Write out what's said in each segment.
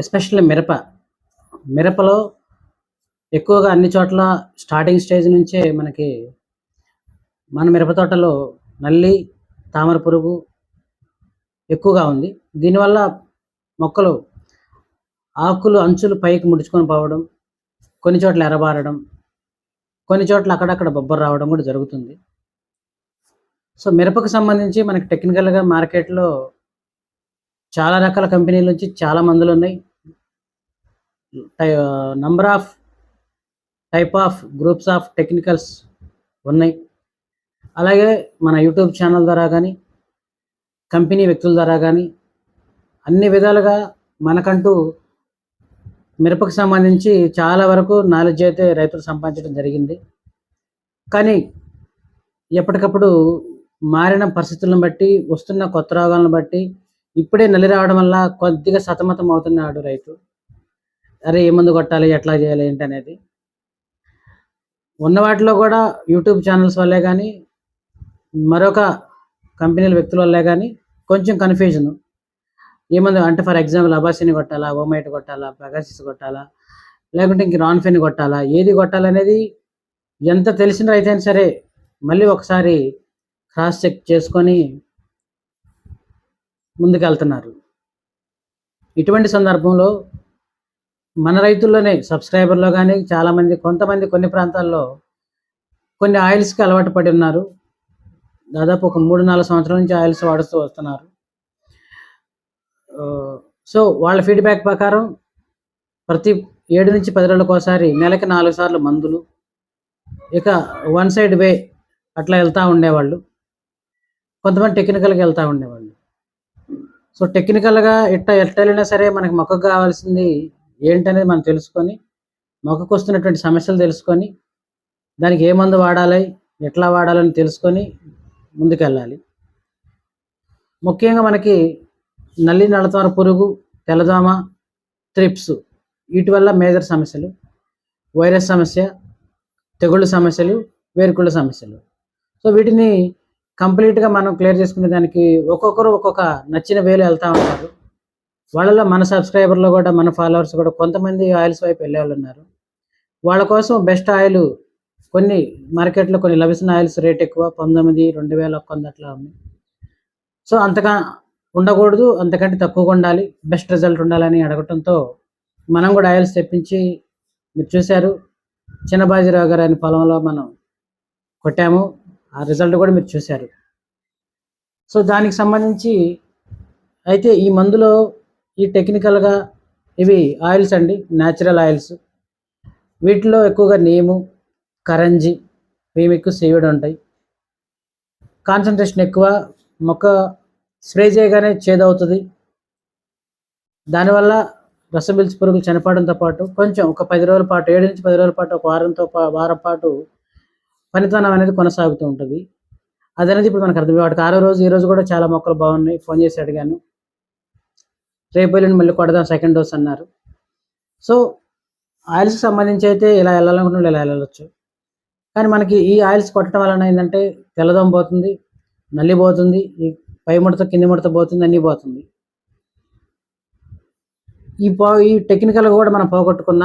Especially మిరప. మిరపలో ఎక్కువగా అన్ని చోట్ల స్టార్టింగ్ స్టేజ్ నుంచే మనకి మన మిరప తోటలో నల్లి తామర పురుగు ఎక్కువగా ఉంది. దీనివల్ల మొక్కలు ఆకులు అంచులు పైకి ముడుచుకొని పోవడం కొన్ని చోట్ల ఎరబారడం కొన్ని చోట్ల అక్కడక్కడ బొబ్బర్ రావడం కూడా జరుగుతుంది. సో మిరపకు సంబంధించి మనకి టెక్నికల్గా మార్కెట్లో చాలా రకాల కంపెనీల నుంచి చాలా మందులు ఉన్నాయి. Number of type of groups of technicals ఉన్నాయి. అలాగే మన యూట్యూబ్ ఛానల్ ద్వారా కానీ కంపెనీ వ్యక్తుల ద్వారా కానీ అన్ని విధాలుగా మనకంటూ మిరపకు సంబంధించి చాలా వరకు నాలెడ్జ్ అయితే రైతులు సంపాదించడం జరిగింది. కానీ ఎప్పటికప్పుడు మారిన పరిస్థితులను బట్టి వస్తున్న కొత్త రోగాలను బట్టి ఇప్పుడే నల్లి రావడం వల్ల కొద్దిగా సతమతం అవుతున్నాడు రైతు. అరే ఏ మందు కొట్టాలి ఎట్లా చేయాలి ఏంటి అనేది ఉన్న వాటిలో కూడా యూట్యూబ్ ఛానల్స్ వల్లే కానీ మరొక కంపెనీల వ్యక్తుల వల్లే కానీ కొంచెం కన్ఫ్యూజన్. ఏమంది అంటే ఫర్ ఎగ్జాంపుల్ అబాసిని కొట్టాలా ఓమైట్ కొట్టాలా పెగాసిస్ కొట్టాలా లేకుంటే ఇంక రాన్ఫెన్ కొట్టాలా ఏది కొట్టాలనేది ఎంత తెలిసిన రైతైనా సరే మళ్ళీ ఒకసారి క్రాస్ చెక్ చేసుకొని ముందుకెళ్తున్నారు. ఇటువంటి సందర్భంలో మన రైతుల్లోనే సబ్స్క్రైబర్లో కానీ చాలామంది కొంతమంది కొన్ని ప్రాంతాల్లో కొన్ని ఆయిల్స్కి అలవాటు పడి ఉన్నారు. దాదాపు ఒక మూడు నాలుగు సంవత్సరాల నుంచి ఆయిల్స్ వాడుతూ వస్తున్నారు. సో వాళ్ళ ఫీడ్బ్యాక్ ప్రకారం ప్రతి ఏడు నుంచి పది రోజులకు ఒకసారి నెలకి నాలుగు సార్లు మందులు. ఇక వన్ సైడ్ వే అట్లా వెళ్తూ ఉండేవాళ్ళు. కొంతమంది టెక్నికల్గా వెళ్తూ ఉండేవాళ్ళు. సో టెక్నికల్గా ఎట్ట ఎట్ట వెళ్ళినా సరే మనకి మొక్కకు కావాల్సింది ఏంటనేది మనం తెలుసుకొని మొక్కకు వస్తున్నటువంటి సమస్యలు తెలుసుకొని దానికి ఏ మందు వాడాలి ఎట్లా వాడాలని తెలుసుకొని ముందుకెళ్ళాలి. ముఖ్యంగా మనకి నల్లి నల్లతార పురుగు తెల్లదోమ త్రిప్స్ వీటి వల్ల మేజర్ సమస్యలు. వైరస్ సమస్య తెగుళ్ళ సమస్యలు వేరుకుళ్ళ సమస్యలు. సో వీటిని కంప్లీట్గా మనం క్లియర్ చేసుకునే దానికి ఒక్కొక్కరు ఒక్కొక్క నచ్చిన వేలు వెళ్తూ ఉంటారు. వాళ్ళలో మన సబ్స్క్రైబర్లో కూడా మన ఫాలోవర్స్ కూడా కొంతమంది ఆయిల్స్ వైపు వెళ్ళే వాళ్ళు ఉన్నారు. వాళ్ళ కోసం బెస్ట్ ఆయిల్ కొన్ని మార్కెట్లో కొన్ని లభిస్తున్న ఆయిల్స్ రేట్ ఎక్కువ పంతొమ్మిది రెండు వేల ఒక్క వంద అట్లా ఉంది. సో అంతగా ఉండకూడదు అంతకంటే తక్కువగా ఉండాలి బెస్ట్ రిజల్ట్ ఉండాలని అడగటంతో మనం కూడా ఆయిల్స్ తెప్పించి మీరు చూశారు. చిన్నబాజీరావు గారు అనే పొలంలో మనం కొట్టాము. ఆ రిజల్ట్ కూడా మీరు చూశారు. సో దానికి సంబంధించి అయితే ఈ మందులో ఈ టెక్నికల్గా ఇవి ఆయిల్స్ అండి న్యాచురల్ ఆయిల్స్ వీటిలో ఎక్కువగా నీము కరంజి ఇవి ఎక్కువ సేవిడ్ ఉంటాయి. కాన్సన్ట్రేషన్ ఎక్కువ మొక్క స్ప్రే చేయగానే చేదవుతుంది. దానివల్ల రసం పీల్చి పురుగులు చనిపోవడంతో పాటు కొంచెం ఒక పది రోజుల పాటు ఏడు నుంచి పది రోజుల పాటు ఒక వారంతో పా- వారం పాటు పనితనం అనేది కొనసాగుతూ ఉంటుంది. అది అనేది ఇప్పుడు మనకు అర్థం వాటికి ఆరో రోజు ఈ రోజు కూడా చాలా మొక్కలు బాగున్నాయి. ఫోన్ చేసి అడిగాను. రేపు వెళ్ళి మళ్ళీ కొడదాం సెకండ్ డోస్ అన్నారు. సో ఆయిల్స్కి సంబంధించి అయితే ఇలా వెళ్ళాలనుకున్న ఇలా వెళ్ళవచ్చు కానీ మనకి ఈ ఆయిల్స్ కొట్టడం వలన ఏంటంటే తెల్లదం పోతుంది నల్లి పోతుంది ఈ పై ముడత కింది ముడత పోతుంది అన్నీ పోతుంది. ఈ పో ఈ టెక్నికల్గా కూడా మనం పోగొట్టుకున్న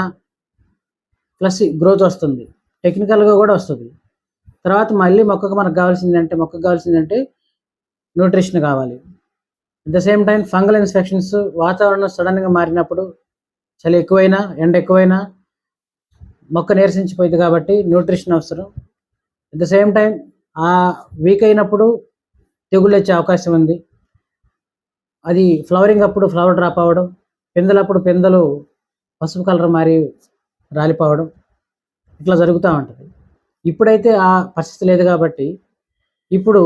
ప్లస్ గ్రోత్ వస్తుంది. టెక్నికల్గా కూడా వస్తుంది. తర్వాత మళ్ళీ మొక్కకు మనకు కావాల్సిందంటే మొక్కకు కావాల్సిందంటే న్యూట్రిషన్ కావాలి. At the same time fungal infections వాతావరణం సడన్గా మారినప్పుడు చలి ఎక్కువైనా ఎండ ఎక్కువైనా మొక్క నీరసించిపోయింది కాబట్టి న్యూట్రిషన్ అవసరం. అట్ ద సేమ్ టైం ఆ వీక్ అయినప్పుడు తెగుళ్ళు వచ్చే అవకాశం ఉంది. అది ఫ్లవరింగ్ అప్పుడు ఫ్లవర్ డ్రాప్ అవ్వడం పిందెలప్పుడు పిందెలు పసుపు కలర్ మారి రాలిపోవడం ఇట్లా జరుగుతూ ఉంటుంది. ఇప్పుడైతే ఆ పరిస్థితి లేదు కాబట్టి ఇప్పుడు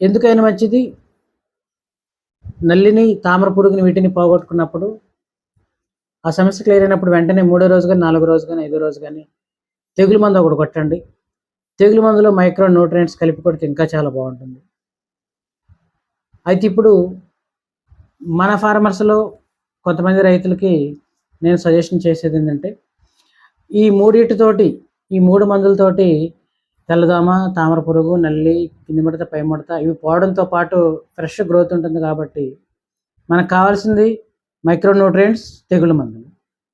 ఎందుకైనా మంచిది? నల్లిని తామర పురుగుని వీటిని పోగొట్టుకున్నప్పుడు ఆ సమస్య క్లియర్ అయినప్పుడు వెంటనే మూడో రోజు కానీ నాలుగో రోజు కానీ ఐదో రోజు కానీ తెగులు మందు ఒకటి కొట్టండి. తెగులు మందులో మైక్రో న్యూట్రియంట్స్ కలిపి కొడితే ఇంకా చాలా బాగుంటుంది. అయితే ఇప్పుడు మన ఫార్మర్స్లో కొంతమంది రైతులకి నేను సజెషన్ చేసేది ఏంటంటే ఈ మూడిటితోటి ఈ మూడు మందులతోటి తెల్లదోమ తామర పురుగు నల్లి కింది ముడత పై ముడత ఇవి పోవడంతో పాటు ఫ్రెష్ గ్రోత్ ఉంటుంది కాబట్టి మనకు కావాల్సింది మైక్రో న్యూట్రియంట్స్ తెగులు మందులు.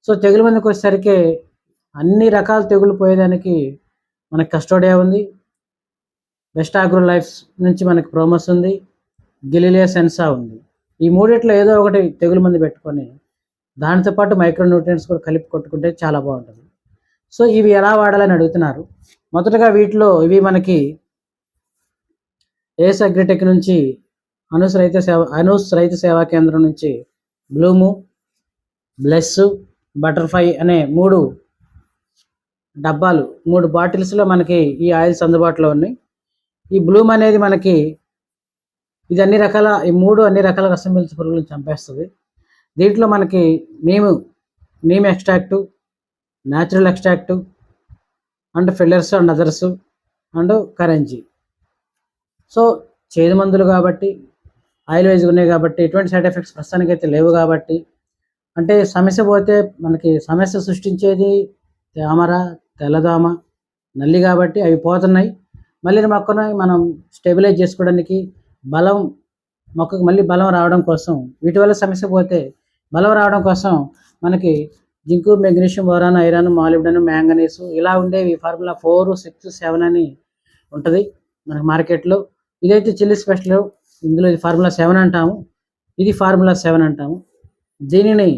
సో తెగులు మందుకు వచ్చేసరికి అన్ని రకాల తెగులు పోయేదానికి మనకి కస్టోడియా ఉంది. బెస్ట్ ఆగ్రో లైఫ్ నుంచి మనకి ప్రోమస్ ఉంది. గిలిలియా సెన్సా ఉంది. ఈ మూడిట్లో ఏదో ఒకటి తెగులు మందు పెట్టుకొని దానితో పాటు మైక్రో న్యూట్రియంట్స్ కూడా కలిపి కొట్టుకుంటే చాలా బాగుంటుంది. సో ఇవి ఎలా వాడాలని అడుగుతున్నారు? మొదటగా వీటిలో ఇవి మనకి ఏఎస్ అగ్రిటెక్ నుంచి అనూస్ రైతు సేవ అనూస్ రైతు సేవా కేంద్రం నుంచి బ్లూము బ్లెస్ బటర్ఫ్లై అనే మూడు డబ్బాలు మూడు బాటిల్స్లో మనకి ఈ ఆయిల్స్ అందుబాటులో ఉన్నాయి. ఈ బ్లూమ్ అనేది మనకి ఇది అన్ని రకాల ఈ మూడు అన్ని రకాల రసం పీల్చే పురుగులను చంపేస్తుంది. దీంట్లో మనకి neem neem extract natural extract and fillers and others and కరెన్జీ so చేదు మందులు కాబట్టి ఆయిల్ వైజ్ ఉన్నాయి కాబట్టి ఎటువంటి సైడ్ ఎఫెక్ట్స్ ప్రస్తుతానికి అయితే లేవు కాబట్టి అంటే సమస్య పోతే మనకి సమస్య సృష్టించేది తామర తెల్లదోమ నల్లి కాబట్టి అవి పోతున్నాయి. మళ్ళీ మొక్కను మనం స్టెబిలైజ్ చేసుకోవడానికి బలం మొక్కకు మళ్ళీ బలం రావడం కోసం వీటి వల్ల సమస్య పోతే బలం రావడం కోసం మనకి zinc magnesium boron iron molybdenum manganese ఇలా ఉండేవి ఫార్ములా ఫోర్ సిక్స్ సెవెన్ అని ఉంటుంది మనకి మార్కెట్లో. ఇదైతే చిల్లీ స్పెషల్. ఇందులో ఇది ఫార్ములా సెవెన్ అంటాము. ఇది ఫార్ములా సెవెన్ అంటాము. దీనిని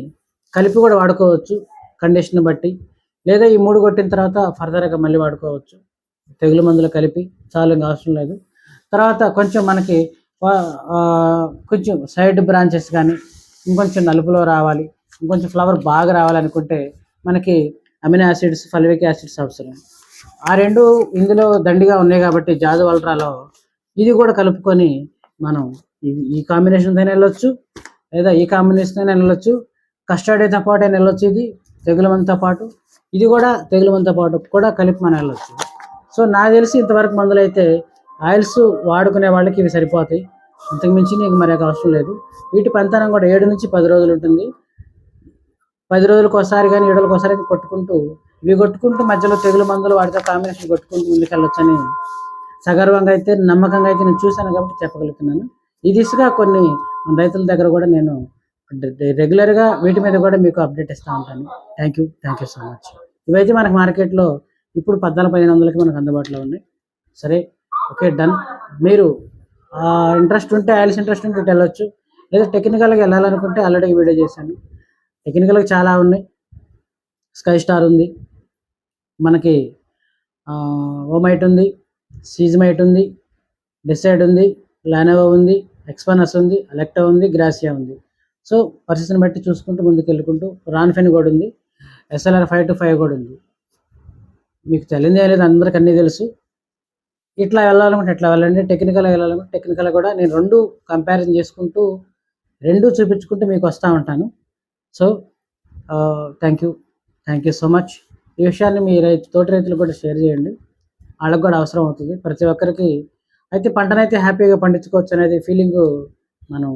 కలిపి కూడా వాడుకోవచ్చు కండిషన్ బట్టి. లేదా ఈ మూడు కొట్టిన తర్వాత ఫర్దర్గా మళ్ళీ వాడుకోవచ్చు. తెగులు మందులు కలిపి చాలు ఇంకా అవసరం లేదు. తర్వాత కొంచెం మనకి కొంచెం సైడ్ బ్రాంచెస్ కానీ ఇంకొంచెం నలుపులో రావాలి. ఇంకొంచెం ఫ్లవర్ బాగా రావాలనుకుంటే మనకి అమినో యాసిడ్స్ ఫల్విక్ యాసిడ్స్ అవసరం. ఆ రెండు ఇందులో దండిగా ఉన్నాయి కాబట్టి జాదు ఇది కూడా కలుపుకొని మనం ఇది ఈ కాంబినేషన్తో వెళ్ళొచ్చు లేదా ఈ కాంబినేషన్తో వెళ్ళొచ్చు కస్టర్డ్తో పాటు అయినా వెళ్ళొచ్చు ఇది తెగులమందితో పాటు. ఇది కూడా తెగులమందితో పాటు కూడా కలిపి మనం వెళ్ళొచ్చు. సో నాకు తెలిసి ఇంతవరకు మందులు అయితే ఆయిల్స్ వాడుకునే వాళ్ళకి ఇవి సరిపోతాయి. ఇంతకుమించి నీకు మరి అవసరం లేదు. వీటి పంతనం కూడా ఏడు నుంచి పది రోజులు ఉంటుంది. పది రోజులకు ఒకసారి కానీ ఏడు ఒకసారి కొట్టుకుంటూ ఇవి కొట్టుకుంటూ మధ్యలో తెగులు మందులు వాటితో కాంబినేషన్ కొట్టుకుంటూ ముందుకెళ్ళొచ్చని సగర్వంగా అయితే నమ్మకంగా అయితే నేను చూశాను కాబట్టి చెప్పగలుగుతున్నాను. ఈ దిశగా కొన్ని మన రైతుల దగ్గర కూడా నేను రెగ్యులర్గా వీటి మీద కూడా మీకు అప్డేట్ ఇస్తూ ఉంటాను. Thank you thank you so much ఇవైతే మనకు మార్కెట్లో ఇప్పుడు పద్నాలుగు పదిహేను వందలకి మనకు అందుబాటులో ఉన్నాయి. సరే ఓకే డన్ మీరు ఇంట్రెస్ట్ ఉంటే ఆయిల్స్ ఇంట్రెస్ట్ ఉంటే ఇటు వెళ్ళొచ్చు. లేదా టెక్నికల్గా వెళ్ళాలనుకుంటే ఆల్రెడీ వీడియో చేశాను. టెక్నికల్గా చాలా ఉన్నాయి. స్కై స్టార్ ఉంది. మనకి ఓమైట్ ఉంది సీజమైట్ ఉంది డిసైడ్ ఉంది లానోవా ఉంది ఎక్స్పానస్ ఉంది అలెక్టా ఉంది గ్రాసియా ఉంది. సో పరిస్థితిని బట్టి చూసుకుంటూ ముందుకు వెళ్ళుకుంటూ రాన్ఫెన్ కూడా ఉంది ఎస్ఎల్ఆర్ ఫైవ్ టు ఫైవ్ కూడా ఉంది. మీకు తెలియదే లేదు అందరికి అన్నీ తెలుసు. ఇట్లా వెళ్ళాలనుకుంటే ఇట్లా వెళ్ళండి టెక్నికల్గా వెళ్ళాలనుకుంటే టెక్నికల్ కూడా నేను రెండు కంపారిజన్ చేసుకుంటూ రెండు చూపించుకుంటూ మీకు వస్తూ ఉంటాను. So thank you thank you so much ఈ విషయాన్ని మీ రైతు తోటి రైతులు కూడా షేర్ చేయండి. వాళ్ళకు కూడా అవసరం అవుతుంది. ప్రతి ఒక్కరికి అయితే పంటనైతే హ్యాపీగా పండించుకోవచ్చు అనేది ఫీలింగ్ మనం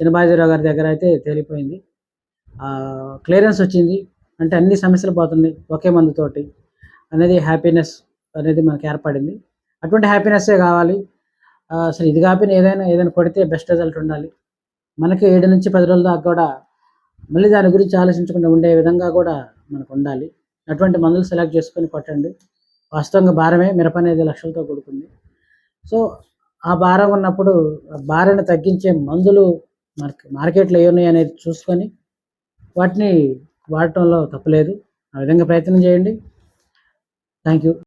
చిన్నబాజీరావు గారి దగ్గర అయితే తేలిపోయింది. క్లియరెన్స్ వచ్చింది. అంటే అన్ని సమస్యలు పోతున్నాయి ఒకే మందుతోటి అనేది హ్యాపీనెస్ అనేది మనకి ఏర్పడింది. అటువంటి హ్యాపీనెస్సే కావాలి? అసలు ఇది కాకపోయినా ఏదైనా ఏదైనా కొడితే బెస్ట్ రిజల్ట్ ఉండాలి. మనకి ఏడు నుంచి పది రోజుల దాకా కూడా మళ్ళీ దాని గురించి ఆలోచించకుండా ఉండే విధంగా కూడా మనకు ఉండాలి. అటువంటి మందులు సెలెక్ట్ చేసుకొని కొట్టండి. వాస్తవంగా భారమే మిరప అనేది లక్షలతో కూడుకుంది. సో ఆ భారం ఉన్నప్పుడు భారాన్ని తగ్గించే మందులు మార్కె మార్కెట్లో ఉన్నాయి అనేది చూసుకొని వాటిని వాడటంలో తప్పలేదు. ఆ విధంగా ప్రయత్నం చేయండి. Thank you